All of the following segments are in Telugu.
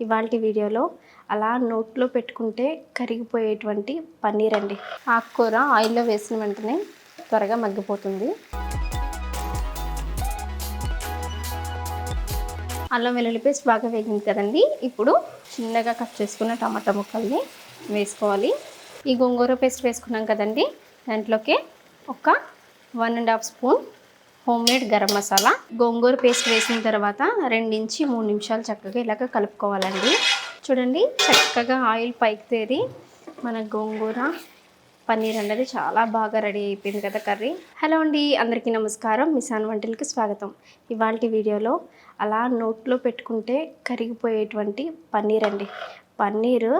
ఇవాళ వీడియోలో అలా నోట్లో పెట్టుకుంటే కరిగిపోయేటువంటి పన్నీర్ అండి ఆకుకూర ఆయిల్లో వేసిన వెంటనే త్వరగా మగ్గిపోతుంది. అల్లం వెల్లుల్లి పేస్ట్ బాగా వేగింది కదండి. ఇప్పుడు చిన్నగా కట్ చేసుకున్న టమాటా ముక్కల్ని వేసుకోవాలి. ఈ గోంగూర పేస్ట్ వేసుకున్నాం కదండి. దాంట్లోకి ఒక one and half spoon home made garam masala gongura paste వేసిన తర్వాత రెండు నుంచి మూడు నిమిషాలు చక్కగా ఇలాగ కలుపుకోవాలండి. చూడండి చక్కగా ఆయిల్ పైకి తేరి మన గోంగూర పన్నీర్ అనేది చాలా బాగా రెడీ అయిపోయింది కదా కర్రీ. హలో అండి అందరికీ నమస్కారం. మిసాన్ వంటలకి స్వాగతం. ఇవాళ వీడియోలో అలా నోట్లో పెట్టుకుంటే కరిగిపోయేటువంటి పన్నీర్ అండి పన్నీర్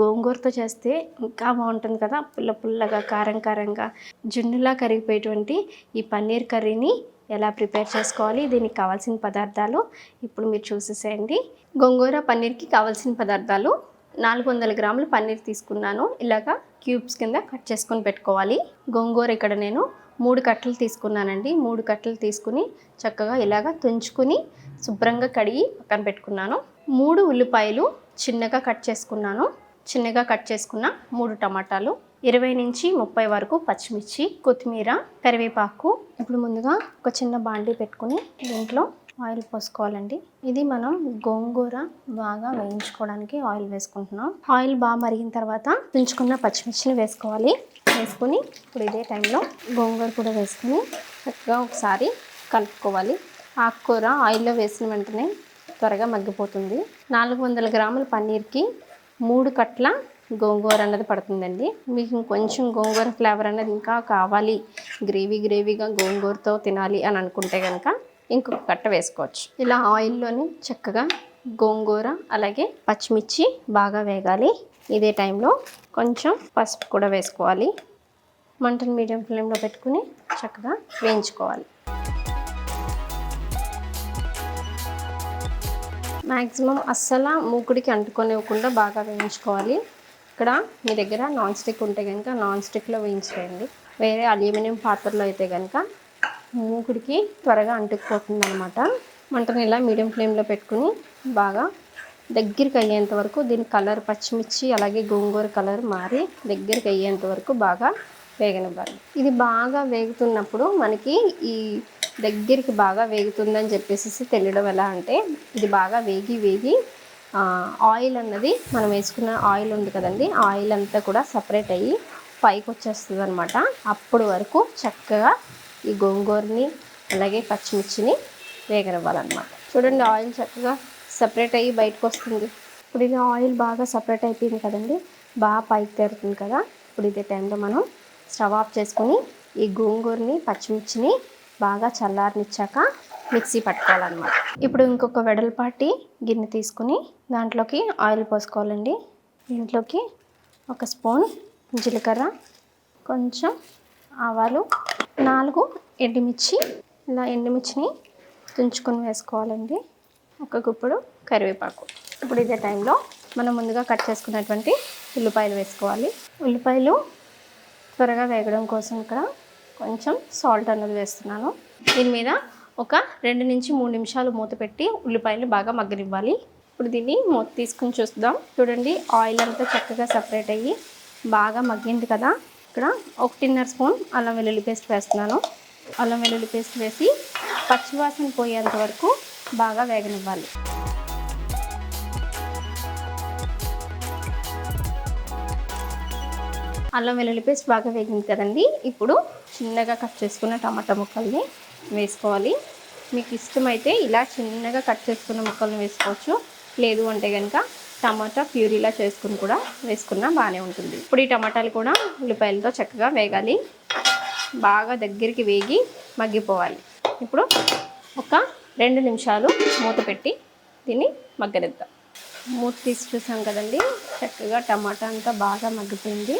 గోంగూరతో చేస్తే ఇంకా బాగుంటుంది కదా. పుల్ల పుల్లగా కారం కారంగా జున్నులా కరిగిపోయేటువంటి ఈ పన్నీర్ కర్రీని ఎలా ప్రిపేర్ చేసుకోవాలి దీనికి కావాల్సిన పదార్థాలు ఇప్పుడు మీరు చూసేసేయండి. గోంగూర పన్నీర్కి కావాల్సిన పదార్థాలు నాలుగు వందల గ్రాముల పన్నీర్ తీసుకున్నాను. ఇలాగా క్యూబ్స్ కింద కట్ చేసుకొని పెట్టుకోవాలి. గోంగూర ఇక్కడ నేను మూడు కట్టలు తీసుకున్నానండి. మూడు కట్టలు తీసుకుని చక్కగా ఇలాగా తుంచుకుని శుభ్రంగా కడిగి పక్కన పెట్టుకున్నాను. మూడు ఉల్లిపాయలు చిన్నగా కట్ చేసుకున్నాను. చిన్నగా కట్ చేసుకున్న మూడు టమాటాలు ఇరవై నుంచి ముప్పై వరకు పచ్చిమిర్చి కొత్తిమీర కరివేపాకు. ఇప్పుడు ముందుగా ఒక చిన్న బాండీ పెట్టుకుని దీంట్లో ఆయిల్ పోసుకోవాలండి. ఇది మనం గోంగూర బాగా వేయించుకోవడానికి ఆయిల్ వేసుకుంటున్నాం. ఆయిల్ బాగా మరిగిన తర్వాత తుంచుకున్న పచ్చిమిర్చిని వేసుకోవాలి. వేసుకుని ఇప్పుడు ఇదే టైంలో గోంగూర కూడా వేసుకుని చక్కగా ఒకసారి కలుపుకోవాలి. ఆకుకూర ఆయిల్లో వేసిన వెంటనే త్వరగా మగ్గిపోతుంది. నాలుగు వందల గ్రాముల పన్నీర్కి మూడు కట్ల గోంగూర అన్నది పడుతుందండి. మీకు కొంచెం గోంగూర ఫ్లేవర్ అనేది ఇంకా కావాలి. గ్రేవీ గ్రేవీగా గోంగూరతో తినాలి అని అనుకుంటే కనుక ఇంకొక కట్ట వేసుకోవచ్చు. ఇలా ఆయిల్లోని చక్కగా గోంగూర అలాగే పచ్చిమిర్చి బాగా వేగాలి. ఇదే టైంలో కొంచెం పసుపు కూడా వేసుకోవాలి. మంటను మీడియం ఫ్లేమ్లో పెట్టుకుని చక్కగా వేయించుకోవాలి. మ్యాక్సిమం అస్సలు మూకుడికి అంటుకొనివ్వకుండా బాగా వేయించుకోవాలి. ఇక్కడ మీ దగ్గర నాన్ స్టిక్ ఉంటే కనుక నాన్ స్టిక్లో వేయించేయండి వేరే అల్యూమినియం పాత్రలో అయితే కనుక మూకుడికి త్వరగా అంటుకుపోతుంది అనమాట మంటను ఇలా మీడియం ఫ్లేమ్లో పెట్టుకుని బాగా దగ్గరికి అయ్యేంత వరకు దీని కలర్ పచ్చిమిర్చి అలాగే గోంగూర కలర్ మారి దగ్గరికి అయ్యేంత వరకు బాగా వేగనివ్వాలి. ఇది బాగా వేగుతున్నప్పుడు మనకి ఈ దగ్గరికి బాగా వేగుతుందని చెప్పేసి తెలియడం ఎలా అంటే ఇది బాగా వేగి వేగి ఆయిల్ అన్నది మనం వేసుకున్న ఆయిల్ ఉంది కదండి ఆయిల్ అంతా కూడా సపరేట్ అయ్యి పైకి వచ్చేస్తుంది అనమాట అప్పుడు వరకు చక్కగా ఈ గోంగూరని అలాగే పచ్చిమిర్చిని వేగనివ్వాలన్నమాట. చూడండి ఆయిల్ చక్కగా సపరేట్ అయ్యి బయటకు వస్తుంది. ఇప్పుడు ఇది ఆయిల్ బాగా సపరేట్ అయిపోయింది కదండి బాగా పైకి తెరుతుంది కదా. ఇప్పుడు ఇదే టైంలో మనం స్టవ్ ఆఫ్ చేసుకొని ఈ గోంగూరని పచ్చిమిర్చిని బాగా చల్లారనిచ్చాక మిక్సీ పట్టుకోవాలన్నమాట. ఇప్పుడు ఇంకొక వెడల్పాటి గిన్నె తీసుకుని దాంట్లోకి ఆయిల్ పోసుకోవాలండి. దీంట్లోకి ఒక స్పూన్ జీలకర్ర కొంచెం ఆవాలు నాలుగు ఎండుమిర్చి. ఇలా ఎండుమిర్చిని తుంచుకొని వేసుకోవాలండి. ఒక గుప్పుడు కరివేపాకు. ఇప్పుడు ఇదే టైంలో మనం ముందుగా కట్ చేసుకున్నటువంటి ఉల్లిపాయలు వేసుకోవాలి. ఉల్లిపాయలు త్వరగా వేగడం కోసం ఇక్కడ కొంచెం సాల్ట్ అన్నది వేస్తున్నాను. దీని మీద ఒక రెండు నుంచి మూడు నిమిషాలు మూత పెట్టి ఉల్లిపాయలు బాగా మగ్గనివ్వాలి. ఇప్పుడు దీన్ని మూత తీసుకుని చూద్దాం. చూడండి ఆయిల్ అంతా చక్కగా సపరేట్ అయ్యి బాగా మగ్గింది కదా. ఇక్కడ ఒకటిన్నర స్పూన్ అల్లం వెల్లుల్లి పేస్ట్ వేస్తున్నాను. అల్లం వెల్లుల్లి పేస్ట్ వేసి పచ్చివాసన పోయేంత వరకు బాగా వేగనివ్వాలి. అల్లం వెల్లుల్లి పేస్ట్ బాగా వేగింది కదండి. ఇప్పుడు చిన్నగా కట్ చేసుకున్న టమాటా ముక్కల్ని వేసుకోవాలి. మీకు ఇష్టమైతే ఇలా చిన్నగా కట్ చేసుకున్న ముక్కల్ని వేసుకోవచ్చు. లేదు అంటే కనుక టమాటా ప్యూరీలా చేసుకుని కూడా వేసుకున్నా బాగానే ఉంటుంది. ఇప్పుడు ఈ టమాటాలు కూడా ఉల్లిపాయలతో చక్కగా వేగాలి. బాగా దగ్గరికి వేగి మగ్గిపోవాలి. ఇప్పుడు ఒక రెండు నిమిషాలు మూత పెట్టి దీన్ని మగ్గనిద్దాం. మూత తీసి చూసాం కదండి చక్కగా టమాటా అంతా బాగా మగ్గిపోయింది.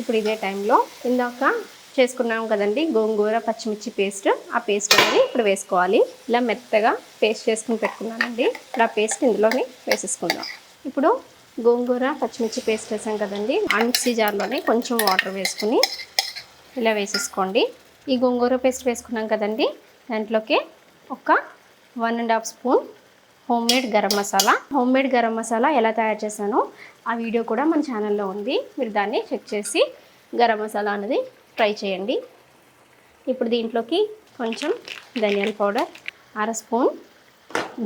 ఇప్పుడు ఇదే టైంలో ఇందాక చేసుకున్నాం కదండి. గోంగూర పచ్చిమిర్చి పేస్ట్. ఆ పేస్ట్ అనేది ఇప్పుడు వేసుకోవాలి. ఇలా మెత్తగా పేస్ట్ చేసుకుని పెట్టుకున్నానండి. ఇప్పుడు ఆ పేస్ట్ ఇందులోనే వేసేసుకుందాం. ఇప్పుడు గోంగూర పచ్చిమిర్చి పేస్ట్ వేసాం కదండి. ఆ మిక్సీ జార్లోనే కొంచెం వాటర్ వేసుకుని ఇలా వేసేసుకోండి. ఈ గోంగూర పేస్ట్ వేసుకున్నాం కదండి. దాంట్లోకి ఒక one and half spoon home made garam masala. Home made garam masala ఎలా తయారు చేశానో ఆ వీడియో కూడా మన ఛానల్లో ఉంది. మీరు దాన్ని చెక్ చేసి గరం మసాలా అనేది ట్రై చేయండి. ఇప్పుడు దీంట్లోకి కొంచెం ధనియాల పౌడర్ అర స్పూన్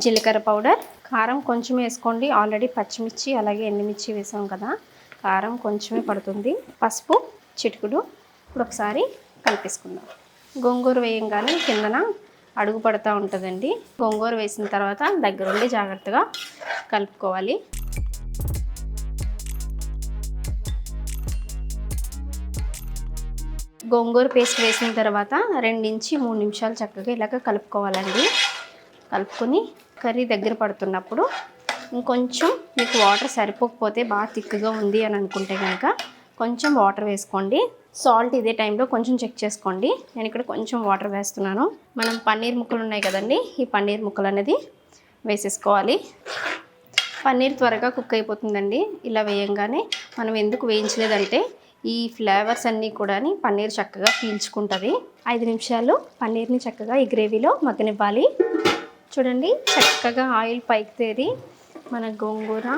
జీలకర్ర పౌడర్ కారం కొంచెం వేసుకోండి. ఆల్రెడీ పచ్చిమిర్చి అలాగే ఎండుమిర్చి వేసాం కదా కారం కొంచెమే పడుతుంది. పసుపు చిటుకుడు ఇప్పుడు ఒకసారి కలిపేసుకుందాం. గోంగూర వేయంగానే కిందన అడుగు పడుతూ ఉంటుందండి. గోంగూర వేసిన తర్వాత దగ్గరుండి జాగ్రత్తగా కలుపుకోవాలి. గోంగూర పేస్ట్ వేసిన తర్వాత రెండు నుంచి మూడు నిమిషాలు చక్కగా ఇలాగ కలుపుకోవాలండి. కలుపుకొని కర్రీ దగ్గర పడుతున్నప్పుడు ఇంకొంచెం మీకు వాటర్ సరిపోకపోతే బాగా థిక్గా ఉంది అని అనుకుంటే కనుక కొంచెం వాటర్ వేసుకోండి. సాల్ట్ ఇదే టైంలో కొంచెం చెక్ చేసుకోండి. నేను ఇక్కడ కొంచెం వాటర్ వేస్తున్నాను. మనం పన్నీర్ ముక్కలు ఉన్నాయి కదండి ఈ పన్నీర్ ముక్కలు అనేది వేసేసుకోవాలి. పన్నీర్ త్వరగా కుక్ అయిపోతుందండి. ఇలా వేయంగానే మనం ఎందుకు వేయించలేదంటే ఈ ఫ్లేవర్స్ అన్నీ కూడా పన్నీర్ చక్కగా పీల్చుకుంటుంది. ఐదు నిమిషాలు పన్నీర్ని చక్కగా ఈ గ్రేవీలో మగ్గనివ్వాలి. చూడండి చక్కగా ఆయిల్ పైకి తేరి మన గోంగూర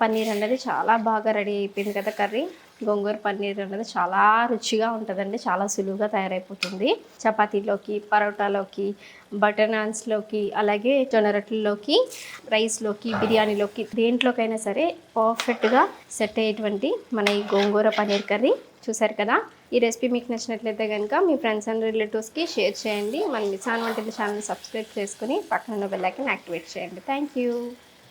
పన్నీర్ అనేది చాలా బాగా రెడీ అయిపోయింది కదా కర్రీ. గోంగూర పన్నీర్ అనేది చాలా రుచిగా ఉంటుందండి. చాలా సులువుగా తయారైపోతుంది. చపాతీలోకి పరోటాలోకి బటర్ నాన్స్లోకి అలాగే జొన్న రొట్టెల్లోకి రైస్లోకి బిర్యానీలోకి దేంట్లోకైనా సరే పర్ఫెక్ట్గా సెట్ అయ్యేటువంటి మన ఈ గోంగూర పన్నీర్ కర్రీ చూసారు కదా? ఈ రెసిపీ మీకు నచ్చినట్లయితే కనుక మీ ఫ్రెండ్స్ అండ్ రిలేటివ్స్కి షేర్ చేయండి. మన మిసాన్ వంటి ఛానల్ సబ్స్క్రైబ్ చేసుకుని పక్కన ఉన్న యాక్టివేట్ చేయండి. Thank you